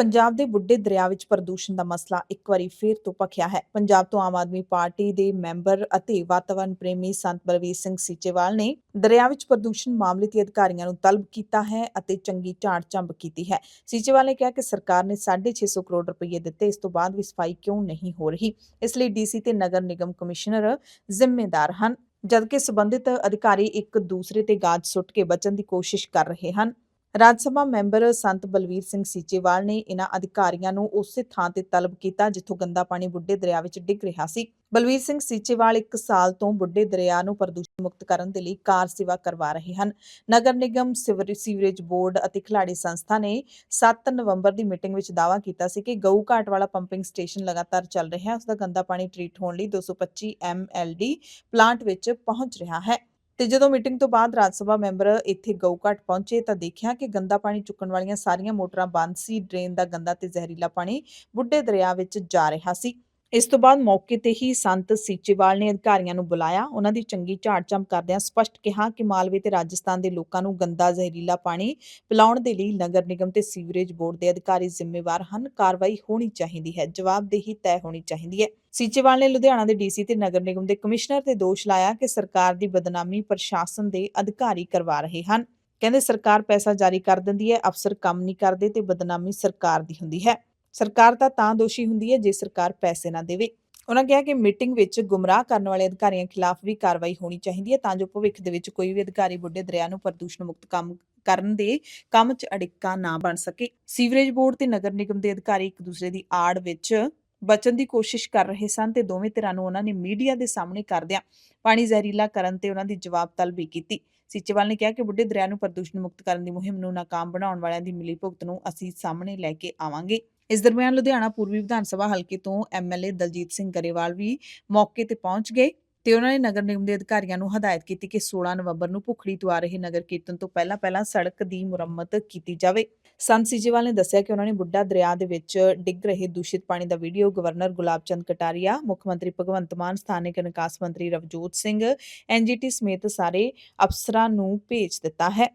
ਪੰਜਾਬ ਦੇ ਬੁੱਢੇ ਦਰਿਆ ਵਿੱਚ ਪ੍ਰਦੂਸ਼ਣ ਦਾ ਮਸਲਾ ਇੱਕ ਵਾਰੀ ਫੇਰ ਤੋਂ ਭਖਿਆ ਹੈ। ਪੰਜਾਬ ਤੋਂ ਆਮ ਆਦਮੀ ਪਾਰਟੀ ਦੇ ਮੈਂਬਰ ਅਤੇ ਵਾਤਾਵਰਣ ਪ੍ਰੇਮੀ ਸੰਤ ਬਲਵੀਰ ਸਿੰਘ ਸੀਚੇਵਾਲ ਨੇ ਦਰਿਆ ਵਿੱਚ ਪ੍ਰਦੂਸ਼ਣ ਮਾਮਲੇ ਤੇ ਅਧਿਕਾਰੀਆਂ ਨੂੰ ਤਲਬ ਕੀਤਾ ਹੈ ਅਤੇ ਚੰਗੀ ਝਾੜ ਝੰਬ ਕੀਤੀ ਹੈ। ਸੀਚੇਵਾਲ ਨੇ ਕਿਹਾ ਕਿ ਸਰਕਾਰ ਨੇ 650 ਕਰੋੜ ਰੁਪਏ ਦਿੱਤੇ, ਇਸ ਤੋਂ ਬਾਅਦ ਵੀ ਸਫ਼ਾਈ ਕਿਉਂ ਨਹੀਂ ਹੋ ਰਹੀ? ਇਸ ਲਈ ਡੀਸੀ ਤੇ ਨਗਰ ਨਿਗਮ ਕਮਿਸ਼ਨਰ ਜ਼ਿੰਮੇਦਾਰ ਹਨ, ਜਦਕਿ ਸਬੰਧਿਤ ਅਧਿਕਾਰੀ ਇੱਕ ਦੂਸਰੇ ਤੇ ਗਾਜ ਸੁੱਟ ਕੇ ਬਚਣ ਦੀ ਕੋਸ਼ਿਸ਼ ਕਰ ਰਹੇ ਹਨ। ਰਾਜ ਸਭਾ ਮੈਂਬਰ ਸੰਤ ਬਲਵੀਰ ਸਿੰਘ ਸੀਚੇਵਾਲ ਨੇ ਇਹਨਾਂ ਅਧਿਕਾਰੀਆਂ ਨੂੰ ਉਸੇ ਥਾਂ ਤੇ ਤਲਬ ਕੀਤਾ ਜਿੱਥੋਂ ਗੰਦਾ ਪਾਣੀ ਬੁੱਢੇ ਦਰਿਆ ਵਿੱਚ ਡਿੱਗ ਰਿਹਾ ਸੀ। ਬਲਵੀਰ ਸਿੰਘ ਸੀਚੇਵਾਲ ਇੱਕ ਸਾਲ ਤੋਂ ਬੁੱਢੇ ਦਰਿਆ ਨੂੰ ਪ੍ਰਦੂਸ਼ਣ ਮੁਕਤ ਕਰਨ ਦੇ ਲਈ ਕਾਰ ਸੇਵਾ ਕਰਵਾ ਰਹੇ ਹਨ। Nagar Nigam sewer- sewerage board ਅਤੇ ਖਿਲਾੜੀ ਸੰਸਥਾ ਨੇ 7 ਨਵੰਬਰ ਦੀ ਮੀਟਿੰਗ ਵਿੱਚ ਦਾਅਵਾ ਕੀਤਾ ਸੀ ਕਿ ਗਊ ਘਾਟ ਵਾਲਾ ਪੰਪਿੰਗ ਸਟੇਸ਼ਨ ਲਗਾਤਾਰ ਚੱਲ ਰਿਹਾ ਹੈ ਉਸ ਦਾ ਗੰਦਾ ਪਾਣੀ ਟ੍ਰੀਟ ਹੋਣ ਲਈ 225 ਐਮਐਲਡੀ ਪਲਾਂਟ ਵਿੱਚ ਪਹੁੰਚ ਰਿਹਾ ਹੈ। ਤੇ ਜਦੋਂ ਮੀਟਿੰਗ ਤੋਂ ਬਾਅਦ ਰਾਜ ਸਭਾ ਮੈਂਬਰ ਇੱਥੇ ਗਊਘਾਟ ਪਹੁੰਚੇ ਤਾਂ ਦੇਖਿਆ ਕਿ ਗੰਦਾ ਪਾਣੀ ਚੁੱਕਣ ਵਾਲੀਆਂ ਸਾਰੀਆਂ ਮੋਟਰਾਂ ਬੰਦ ਸੀ। ਡਰੇਨ ਦਾ ਗੰਦਾ ਤੇ ਜ਼ਹਿਰੀਲਾ ਪਾਣੀ ਬੁੱਢੇ ਦਰਿਆ ਵਿੱਚ ਜਾ ਰਿਹਾ ਸੀ। ਇਸ ਤੋਂ ਬਾਅਦ ਮੌਕੇ ਤੇ ਹੀ ਸੰਤ ਸੀਚੇਵਾਲ ਨੇ ਅਧਿਕਾਰੀਆਂ ਨੂੰ ਬੁਲਾਇਆ। ਉਹਨਾਂ ਦੀ ਚੰਗੀ ਝਾੜ-ਝੰਬ ਕਰਦਿਆਂ ਸਪਸ਼ਟ ਕਿਹਾ ਕਿ ਮਾਲਵੇ ਤੇ ਰਾਜਸਥਾਨ ਦੇ ਲੋਕਾਂ ਨੂੰ ਗੰਦਾ ਜ਼ਹਿਰੀਲਾ ਪਾਣੀ ਪਿਲਾਉਣ ਦੇ ਲਈ ਨਗਰ ਨਿਗਮ ਤੇ ਸੀਵਰੇਜ ਬੋਰਡ ਦੇ ਅਧਿਕਾਰੀ ਜ਼ਿੰਮੇਵਾਰ ਹਨ। ਕਾਰਵਾਈ ਹੋਣੀ ਚਾਹੀਦੀ ਹੈ। ਜਵਾਬਦੇਹੀ ਤੈਅ ਹੋਣੀ ਚਾਹੀਦੀ ਹੈ। ਸੀਚੇਵਾਲ ਨੇ ਲੁਧਿਆਣਾ ਦੇ ਡੀਸੀ ਤੇ ਨਗਰ ਨਿਗਮ ਦੇ ਕਮਿਸ਼ਨਰ ਤੇ ਦੋਸ਼ ਲਾਇਆ ਕਿ ਸਰਕਾਰ ਦੀ ਬਦਨਾਮੀ ਪ੍ਰਸ਼ਾਸਨ ਦੇ ਅਧਿਕਾਰੀ ਕਰਵਾ ਰਹੇ ਹਨ। ਕਹਿੰਦੇ ਸਰਕਾਰ ਪੈਸਾ ਜਾਰੀ ਕਰ ਦਿੰਦੀ ਹੈ, ਅਫਸਰ ਕੰਮ ਨਹੀਂ ਕਰਦੇ ਤੇ ਬਦਨਾਮੀ ਸਰਕਾਰ ਦੀ ਹੁੰਦੀ ਹੈ। ਸਰਕਾਰ ਤਾਂ ਤਾਂ ਦੋਸ਼ੀ ਹੁੰਦੀ ਹੈ ਜੇ ਸਰਕਾਰ ਪੈਸੇ ਨਾ ਦੇਵੇ। ਉਹਨਾਂ ਕਿਹਾ ਕਿ ਮੀਟਿੰਗ ਵਿੱਚ ਗੁੰਮਰਾਹ ਕਰਨ ਵਾਲੇ ਅਧਿਕਾਰੀਆਂ ਖਿਲਾਫ ਵੀ ਕਾਰਵਾਈ ਹੋਣੀ ਚਾਹੀਦੀ ਹੈ ਤਾਂ ਜੋ ਭਵਿੱਖ ਦੇ ਵਿੱਚ ਕੋਈ ਵੀ ਅਧਿਕਾਰੀ ਬੁੱਢੇ ਦਰਿਆ ਨੂੰ ਪ੍ਰਦੂਸ਼ਣ ਮੁਕਤ ਕੰਮ ਕਰਨ ਦੇ ਕੰਮ 'ਚ ਅੜਿੱਕਾ ਨਾ ਬਣ ਸਕੇ। ਸੀਵਰੇਜ ਬੋਰਡ ਤੇ ਨਗਰ ਨਿਗਮ ਦੇ ਅਧਿਕਾਰੀ ਇੱਕ ਦੂਸਰੇ ਦੀ ਆੜ ਵਿੱਚ ਬਚਣ ਦੀ ਕੋਸ਼ਿਸ਼ ਕਰ ਰਹੇ ਸਨ ਤੇ ਦੋਵੇਂ ਧਿਰਾਂ ਨੂੰ ਉਹਨਾਂ ਨੇ ਮੀਡੀਆ ਦੇ ਸਾਹਮਣੇ ਕਰਦਿਆਂ ਪਾਣੀ ਜ਼ਹਿਰੀਲਾ ਕਰਨ ਤੇ ਉਹਨਾਂ ਦੀ ਜਵਾਬ ਤਲਬੀ ਕੀਤੀ। ਸੀਚੇਵਾਲ ਨੇ ਕਿਹਾ ਕਿ ਬੁੱਢੇ ਦਰਿਆ ਨੂੰ ਪ੍ਰਦੂਸ਼ਣ ਮੁਕਤ ਕਰਨ ਦੀ ਮੁਹਿੰਮ ਨੂੰ ਨਾਕਾਮ ਬਣਾਉਣ ਵਾਲਿਆਂ ਦੀ ਮਿਲੀਭੁਗਤ ਨੂੰ ਅਸੀਂ ਸਾਹਮਣੇ ਲੈ ਕੇ ਆਵਾਂਗੇ। ਇਸ ਦਰਮਿਆਨ ਲੁਧਿਆਣਾ ਪੂਰਬੀ ਵਿਧਾਨ ਸਭਾ ਹਲਕੇ ਤੋਂ ਐਮਐਲਏ ਦਲਜੀਤ ਸਿੰਘ ਗਰੇਵਾਲ ਵੀ ਮੌਕੇ ਤੇ ਪਹੁੰਚ ਗਏ ਤੇ ਉਹਨਾਂ ਨੇ ਨਗਰ ਨਿਗਮ ਦੇ ਅਧਿਕਾਰੀਆਂ ਨੂੰ ਹਦਾਇਤ ਕੀਤੀ ਕਿ 16 ਨਵੰਬਰ ਨੂੰ ਭੁਖੜੀ ਤੋਂ ਆ ਰਹੇ ਨਗਰ ਕੀਰਤਨ ਤੋਂ ਪਹਿਲਾਂ ਪਹਿਲਾਂ ਸੜਕ ਦੀ ਮੁਰੰਮਤ ਕੀਤੀ ਜਾਵੇ। ਸੰਤ ਸੀਜੇਵਾਲ ਨੇ ਦੱਸਿਆ ਕਿ ਉਹਨਾਂ ਨੇ ਬੁੱਢਾ ਦਰਿਆ ਦੇ ਵਿੱਚ ਡਿੱਗ ਰਹੇ ਦੂਸ਼ਿਤ ਪਾਣੀ ਦਾ ਵੀਡੀਓ ਗਵਰਨਰ ਗੁਲਾਬ ਚੰਦ ਕਟਾਰੀਆ, ਮੁੱਖ ਮੰਤਰੀ ਭਗਵੰਤ ਮਾਨ, ਸਥਾਨਕ ਨਿਕਾਸ ਮੰਤਰੀ ਰਵਜੋਤ ਸਿੰਘ ਐਨਜੀਟੀ ਸਮੇਤ ਸਾਰੇ ਅਫਸਰਾਂ ਨੂੰ ਭੇਜ ਦਿੱਤਾ ਹੈ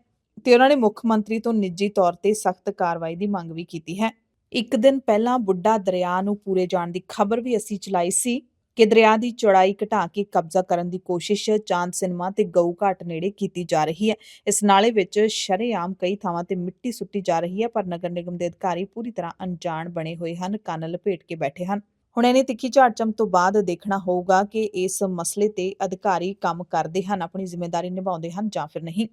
ਤੇ ਉਹਨਾਂ ਨੇ ਮੁੱਖ ਮੰਤਰੀ ਤੋਂ ਨਿੱਜੀ ਤੌਰ ਤੇ ਸਖਤ ਕਾਰਵਾਈ ਦੀ ਮੰਗ ਵੀ ਕੀਤੀ ਹੈ। ਇੱਕ ਦਿਨ ਪਹਿਲਾਂ ਬੁੱਢਾ ਦਰਿਆ ਨੂੰ ਪੂਰੇ ਜਾਣ ਦੀ ਖਬਰ ਵੀ ਅਸੀਂ ਚਲਾਈ ਸੀ ਕਿ ਦਰਿਆ ਦੀ ਚੌੜਾਈ ਘਟਾ ਕੇ ਕਬਜ਼ਾ ਕਰਨ ਦੀ ਕੋਸ਼ਿਸ਼ ਚਾਂਦ ਸਿਨੇਮਾ ਤੇ ਗਊ ਘਾਟ ਨੇੜੇ ਕੀਤੀ ਜਾ ਰਹੀ ਹੈ। ਇਸ ਨਾਲੇ ਵਿੱਚ ਸ਼ਰੇਆਮ ਕਈ ਥਾਵਾਂ ਤੇ ਮਿੱਟੀ ਸੁੱਟੀ ਜਾ ਰਹੀ ਹੈ, ਪਰ ਨਗਰ ਨਿਗਮ ਦੇ ਅਧਿਕਾਰੀ ਪੂਰੀ ਤਰ੍ਹਾਂ ਅਣਜਾਣ ਬਣੇ ਹੋਏ ਹਨ, ਕੰਨ ਲਪੇਟ ਕੇ ਬੈਠੇ ਹਨ। ਹੁਣ ਇਹਨੇ ਤਿੱਖੀ ਝਾੜਚਮ ਤੋਂ ਬਾਅਦ ਦੇਖਣਾ ਹੋਊਗਾ ਕਿ ਇਸ ਮਸਲੇ ਤੇ ਅਧਿਕਾਰੀ ਕੰਮ ਕਰਦੇ ਹਨ, ਆਪਣੀ ਜ਼ਿੰਮੇਵਾਰੀ ਨਿਭਾਉਂਦੇ ਹਨ ਜਾਂ ਫਿਰ ਨਹੀਂ।